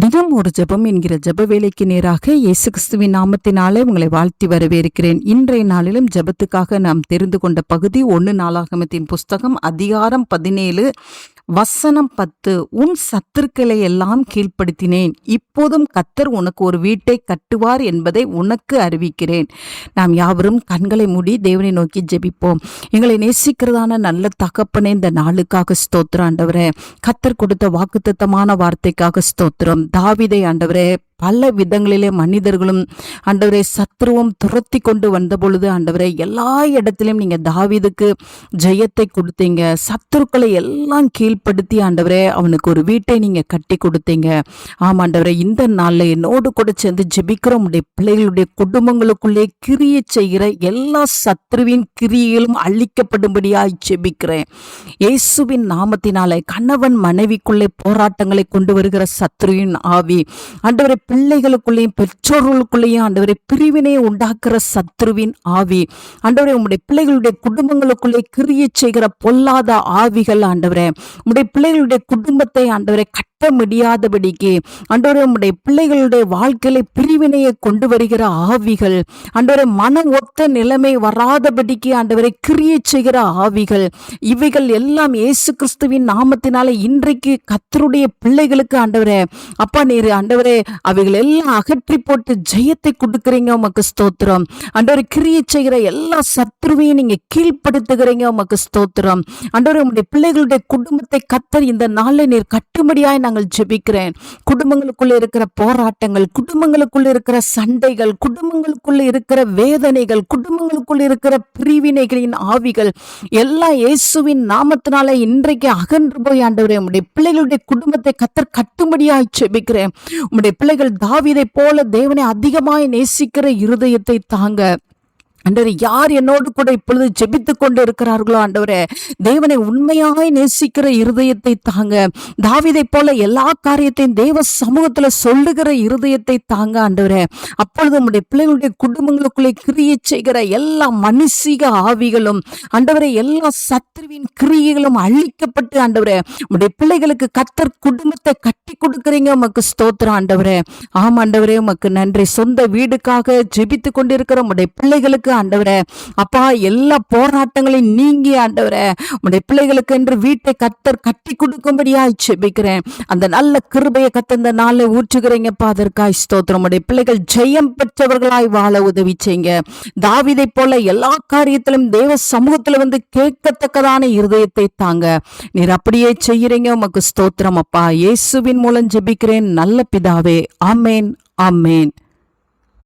தினம் ஒரு ஜெபம் என்கிற ஜெப வேலைக்கு நேராக இயேசு கிறிஸ்துவின் நாமத்தினாலே உங்களை வாழ்த்தி வரவேற்கிறேன். இன்றைய நாளிலும் ஜெபத்துக்காக நாம் தெரிந்து கொண்ட பகுதி ஒன்று நாளாகமத்தின் புஸ்தகம் அதிகாரம் பதினேழு. வசனம் பத்து உன் சத்துருக்களை எல்லாம் கீழ்ப்படுத்தினேன். இப்போதும் கத்தர் உனக்கு ஒரு வீட்டை கட்டுவார் என்பதை உனக்கு அறிவிக்கிறேன். நாம் யாவரும் கண்களை மூடி தேவனை நோக்கி ஜெபிப்போம். எங்களை நேசிக்கிறதான நல்ல தகப்பனே இந்த நாளுக்காக ஸ்தோத்திரம் ஆண்டவரே. கத்தர் கொடுத்த வாக்குத்தத்தமான வார்த்தைக்காக ஸ்தோத்திரம். தாவிதை ஆண்டவரே பல விதங்களிலே மனிதர்களும் ஆண்டவரை சத்ருவும் துரத்தி கொண்டு வந்த பொழுது ஆண்டவரை எல்லா இடத்திலும் நீங்கள் தாவிதுக்கு ஜெயத்தை கொடுத்தீங்க. சத்துருக்களை எல்லாம் கீழ்ப்படுத்தி ஆண்டவரே அவனுக்கு ஒரு வீட்டை நீங்கள் கட்டி கொடுத்தீங்க. ஆமாண்டவரே இந்த நாளில் என்னோடு கூட சேர்ந்து ஜெபிக்கிற உடைய பிள்ளைகளுடைய குடும்பங்களுக்குள்ளே கிரிய செய்கிற எல்லா சத்ருவின் கிரியைகளும் அழிக்கப்படும்படியாய் ஜெபிக்கிறேன். இயேசுவின் நாமத்தினாலே கணவன் மனைவிக்குள்ளே போராட்டங்களை கொண்டு வருகிற சத்ருவின் ஆவி. ஆண்டவரை பிள்ளைகளுக்குள்ளேயும் பெற்றோர்களுக்குள்ளேயும் ஆண்டவரை பிரிவினை உண்டாக்குற சத்ருவின் ஆவி. ஆண்டவரை உங்களுடைய பிள்ளைகளுடைய குடும்பங்களுக்குள்ளே கிரிய செய்கிற பொல்லாத ஆவிகள் ஆண்டவரே. உங்களுடைய பிள்ளைகளுடைய குடும்பத்தை ஆண்டவரை கட்ட முடியாதபடிக்கு ஆண்டவரே நம்முடைய பிள்ளைகளுடைய வாழ்க்கையில பிரிவினையை கொண்டு வருகிற ஆவிகள் ஆண்டவரை மன ஒத்த நிலைமை வராதபடிக்கு ஆண்டவரை கிரியை செய்கிற ஆவிகள் இவைகள் எல்லாம் இயேசு கிறிஸ்துவின் நாமத்தினால இன்றைக்கு கத்தருடைய பிள்ளைகளுக்கு ஆண்டவரே அப்பா நீர் ஆண்டவரே அவைகள் எல்லாம் அகற்றி போட்டு ஜெயத்தை கொடுக்குறீங்க உமக்கு ஸ்தோத்திரம். ஆண்டவரை கிரியை செய்கிற எல்லா சத்ருவையும் நீங்க கீழ்ப்படுத்துகிறீங்க உமக்கு ஸ்தோத்திரம். ஆண்டவரே உங்களுடைய பிள்ளைகளுடைய குடும்பத்தை கத்தர் இந்த நாளில் நீர் கட்டுமடியாய் நாங்கள் ஜெபிக்கிறேன். குடும்பங்களுக்குள்ள இருக்கிற போராட்டங்கள் குடும்பங்களுக்குள்ள இருக்கிற சண்டைகள் குடும்பங்களுக்குள்ள இருக்கிற வேதனைகள் குடும்பங்களுக்குள்ள இருக்கிற பிரிவினைகளின் ஆவிகள் எல்லாம் இயேசுவின் நாமத்தினால இன்றைக்கு அகன்று போய் ஆண்டவரே உடைய பிள்ளைகளுடைய குடும்பத்தை கத்தர் கட்டும்படியாய் ஜெபிக்கிறேன். உடைய பிள்ளைகள் தாவிதை போல தேவனை அதிகமாய் நேசிக்கிற இருதயத்தை தாங்க. அண்டவர் யார் என்னோடு கூட இப்பொழுது ஜெபித்து கொண்டு இருக்கிறார்களோ ஆண்டவரே தேவனை உண்மையாய் நேசிக்கிற இருதயத்தை தாங்க. தாவிதை போல எல்லா காரியத்தையும் தேவ சமூகத்துல சொல்லுகிற இருதயத்தை தாங்க ஆண்டவரே. அப்பொழுது நம்முடைய பிள்ளைகளுடைய குடும்பங்களுக்குள்ளே கிரியை செய்கிற எல்லா மனுஷிக ஆவிகளும் ஆண்டவரே எல்லா சத்ருவின் கிரியைகளும் அழிக்கப்பட்டு ஆண்டவரே உடைய பிள்ளைகளுக்கு கத்தர் குடும்பத்தை கட்டி கொடுக்குறீங்க உமக்கு ஸ்தோத்திரம் ஆண்டவரே. ஆமாண்டவரே உமக்கு நன்றி. சொந்த வீடுக்காக ஜெபித்து கொண்டிருக்கிற உடைய பிள்ளைகளுக்கு ஆண்டவரே. அப்பா எல்லா போராட்டங்களையும் நீங்கி ஆண்டவரே. உடைய பிள்ளைகளுக்கு என்று வீட்டை கத்தர் கட்டி கொடுக்கும்படியா செபிக்கிறேன் அந்த நல்ல கிருபையை கத்த இந்த நாளில் ஊற்றுகிறீங்கப்பா அதற்காய் ஸ்தோத்திரம். உடைய பிள்ளைகள் ஜெயம் பெற்றவர்களாய் வாழ உதவி செய்யுங்க. தாவிதை போல எல்லா காரியத்திலும் தேவ சமூகத்துல வந்து கேட்கத்தக்கதான இருதயத்தை தாங்க. நீர் அப்படியே செய்யறீங்க உமக்கு ஸ்தோத்திரம் அப்பா. இயேசுவின் மூலம் ஜெபிக்கிறேன். நல்ல பிதாவே. ஆமேன் ஆமேன்.